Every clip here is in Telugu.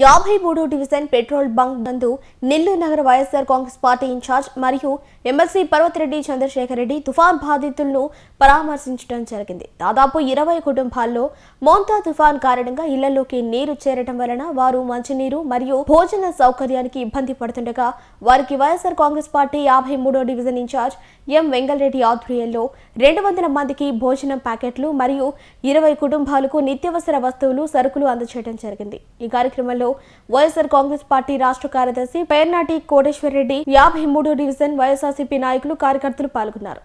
యాభై మూడు డివిజన్ పెట్రోల్ బంక్ నందు నెల్లూరు నగర వైఎస్ఆర్ కాంగ్రెస్ పార్టీ ఇన్ఛార్జ్ మరియు ఎమ్మెల్సీ పర్వతిరెడ్డి చంద్రశేఖర్ రెడ్డి తుఫాన్ బాధితులను పరామర్శించడం జరిగింది. దాదాపు ఇరవై కుటుంబాల్లో మోంతా తుఫాన్ కారణంగా ఇళ్ళలోకి నీరు చేరటం వలన వారు మంచినీరు మరియు భోజన సౌకర్యానికి ఇబ్బంది పడుతుండగా వారికి వైఎస్ఆర్ కాంగ్రెస్ పార్టీ యాభై మూడో డివిజన్ ఇన్ఛార్జ్ ఎం వెంగళరెడ్డి ఆధ్వర్యంలో రెండు వందల మందికి భోజనం ప్యాకెట్లు మరియు ఇరవై కుటుంబాలకు నిత్యావసర వస్తువులు సరుకులు అందజేయడం జరిగింది. ఈ కార్యక్రమంలో వైఎస్ఆర్ కాంగ్రెస్ పార్టీ రాష్ట్ర కార్యదర్శి పేర్నాటి కోటేశ్వర్ రెడ్డి యాభై మూడో డివిజన్ వైఎస్ఆర్సీపీ నాయకులు కార్యకర్తలు పాల్గొన్నారు.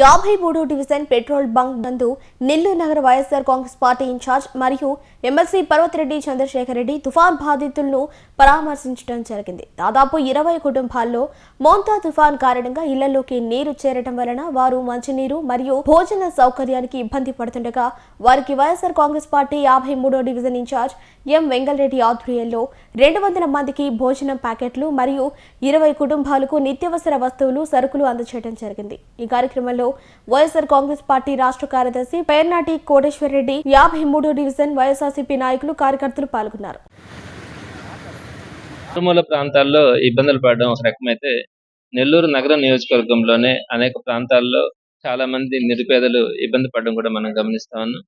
యాభై మూడు డివిజన్ పెట్రోల్ బంక్ నందు నెల్లూరు నగర వైఎస్ఆర్ కాంగ్రెస్ పార్టీ ఇన్ఛార్జ్ మరియు ఎమ్మెల్సీ పర్వతిరెడ్డి చంద్రశేఖర్ రెడ్డి తుఫాన్ బాధితులను పరామర్శించడం జరిగింది. దాదాపు ఇరవై కుటుంబాల్లో మోంతా తుఫాన్ కారణంగా ఇళ్ళలోకి నీరు చేరటం వలన వారు మంచినీరు మరియు భోజన సౌకర్యానికి ఇబ్బంది పడుతుండగా వారికి వైఎస్ఆర్ కాంగ్రెస్ పార్టీ యాభై మూడో డివిజన్ ఇన్ఛార్జ్ ఎం వెంగళరెడ్డి ఆధ్వర్యంలో రెండు వందల మందికి భోజనం ప్యాకెట్లు మరియు ఇరవై కుటుంబాలకు నిత్యావసర వస్తువులు సరుకులు అందజేయడం జరిగింది. ఈ కార్యక్రమంలో వైఎస్ఆర్ కాంగ్రెస్ పార్టీ రాష్ట్ర కార్యదర్శి పేర్నాటి కోటేశ్వరరెడ్డి యాభై మూడో డివిజన్ వైఎస్ఆర్సీపీ నాయకులు కార్యకర్తలు పాల్గొన్నారు. మారుమూల ప్రాంతాల్లో ఇబ్బందులు పడడం ఒక రకమైతే నెల్లూరు నగర నియోజకవర్గంలోనే అనేక ప్రాంతాల్లో చాలా మంది నిరుపేదలు ఇబ్బంది పడడం కూడా మనం గమనిస్తా ఉన్నాం.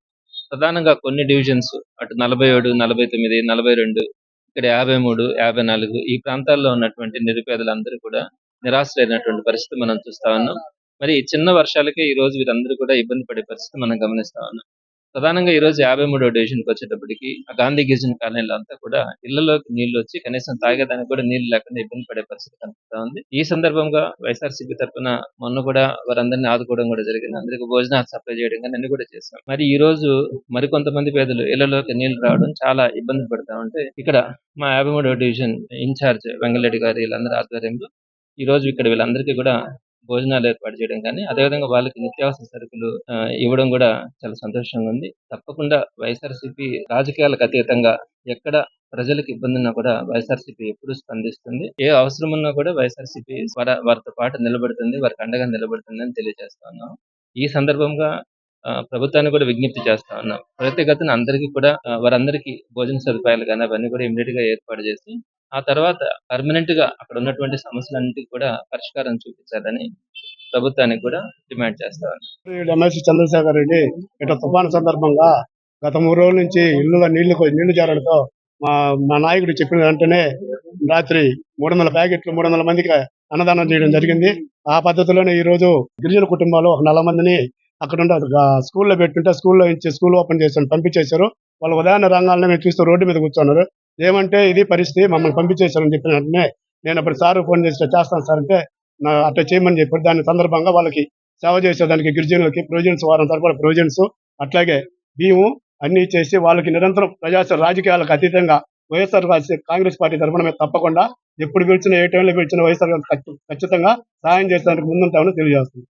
ప్రధానంగా కొన్ని డివిజన్స్ అటు నలభై ఏడు నలభై తొమ్మిది నలభై రెండు ఇక్కడ యాభై మూడు యాభై నాలుగు ఈ ప్రాంతాల్లో ఉన్నటువంటి నిరుపేదలందరూ కూడా నిరాశలైనటువంటి పరిస్థితి మనం చూస్తా ఉన్నాం. మరి ఈ చిన్న వర్షాలకే ఈ రోజు వీరందరూ కూడా ఇబ్బంది పడే పరిస్థితి మనం గమనిస్తా ఉన్నాం. ప్రధానంగా ఈ రోజు యాభై మూడో డివిజన్కి వచ్చేటప్పటికి ఆ గాంధీ గిరిజన కాలనీలో అంతా కూడా ఇళ్ళలోకి నీళ్ళు వచ్చి కనీసం తాగేదానికి కూడా నీళ్ళు లేకుండా ఇబ్బంది పడే పరిస్థితి కనిపిస్తా ఉంది. ఈ సందర్భంగా వైఎస్ఆర్సీపీ తరఫున మొన్న కూడా వారందరినీ ఆదుకోవడం కూడా జరిగింది. అందరికి భోజనాలు సప్లై చేయడం కానీ అన్ని కూడా చేస్తాం మరి ఈ రోజు మరికొంతమంది పేదలు ఇళ్ళలోకి నీళ్ళు రావడం చాలా ఇబ్బంది పడతా ఉంటే ఇక్కడ మా యాభై మూడో డివిజన్ ఇన్ఛార్జ్ వెంగళరెడ్డి గారి వీళ్ళందరి ఆధ్వర్యంలో ఈ రోజు ఇక్కడ వీళ్ళందరికీ కూడా భోజనాలు ఏర్పాటు చేయడం కానీ అదేవిధంగా వాళ్ళకి నిత్యావసర సరుకులు ఇవ్వడం కూడా చాలా సంతోషంగా ఉంది. తప్పకుండా వైఎస్ఆర్సీపీ రాజకీయాలకు అతీతంగా ఎక్కడ ప్రజలకు ఇబ్బంది ఉన్నా కూడా వైఎస్ఆర్సీపీ ఎప్పుడు స్పందిస్తుంది. ఏ అవసరం ఉన్నా కూడా వైఎస్ఆర్సీపీ వారితో పాటు నిలబడుతుంది వారికి అండగా నిలబడుతుంది అని తెలియజేస్తా ఉన్నాం. ఈ సందర్భంగా ప్రభుత్వాన్ని కూడా విజ్ఞప్తి చేస్తా ఉన్నాం. ప్రతిగతన అందరికీ కూడా వారందరికీ భోజన సదుపాయాలు కానీ అవన్నీ కూడా ఇమీడియట్గా ఏర్పాటు చేసి ఆ తర్వాత పర్మనెంట్గా అక్కడ ఉన్నటువంటి సమస్యలన్నిటికీ కూడా పరిష్కారం చూపించాలని ప్రభుత్వానికి కూడా డిమాండ్ చేస్తా ఎమ్మెల్సీ చంద్రశేఖర్ రెడ్డి ఇట్లా తుఫాను సందర్భంగా గత మూడు రోజుల నుంచి ఇల్లులో నీళ్ళు నీళ్ళు చేరడంతో మా మా నాయకుడు చెప్పిన వెంటనే రాత్రి మూడు వందల ప్యాకెట్లు మూడు వందల మందికి అన్నదానం చేయడం జరిగింది. ఆ పద్ధతిలోనే ఈ రోజు గిరిజన కుటుంబాలు ఒక నలభై మందిని అక్కడ ఉండే స్కూల్లో పెట్టుంటే స్కూల్లో ఇచ్చి స్కూల్ ఓపెన్ చేసి పంపించేశారు. వాళ్ళు ఉదయాన్నే రంగాలనే మేము చూస్తూ రోడ్డు మీద కూర్చున్నారు. ఏమంటే ఇది పరిస్థితి మమ్మల్ని పంపించేశారని చెప్పిన వెంటనే నేను అప్పుడు సార్ ఫోన్ చేసి చేస్తాను సార్ అంటే నా అట్లా చేయమని చెప్పారు దాని సందర్భంగా వాళ్ళకి సేవ చేసేదానికి గిరిజనులకి ప్రొవిజన్స్ వారం తరపున ప్రొవిజన్స్ అట్లాగే బియ్యం అన్ని చేసి వాళ్ళకి నిరంతరం ప్రజా రాజకీయాలకు అతీతంగా వైఎస్ఆర్ కాంగ్రెస్ పార్టీ తరఫున మేము తప్పకుండా ఎప్పుడు పిలిచిన ఏ టైంలో పిలిచిన వైఎస్ఆర్ ఖచ్చితంగా సాయం చేసేందుకు ముందుంటామని తెలియజేస్తుంది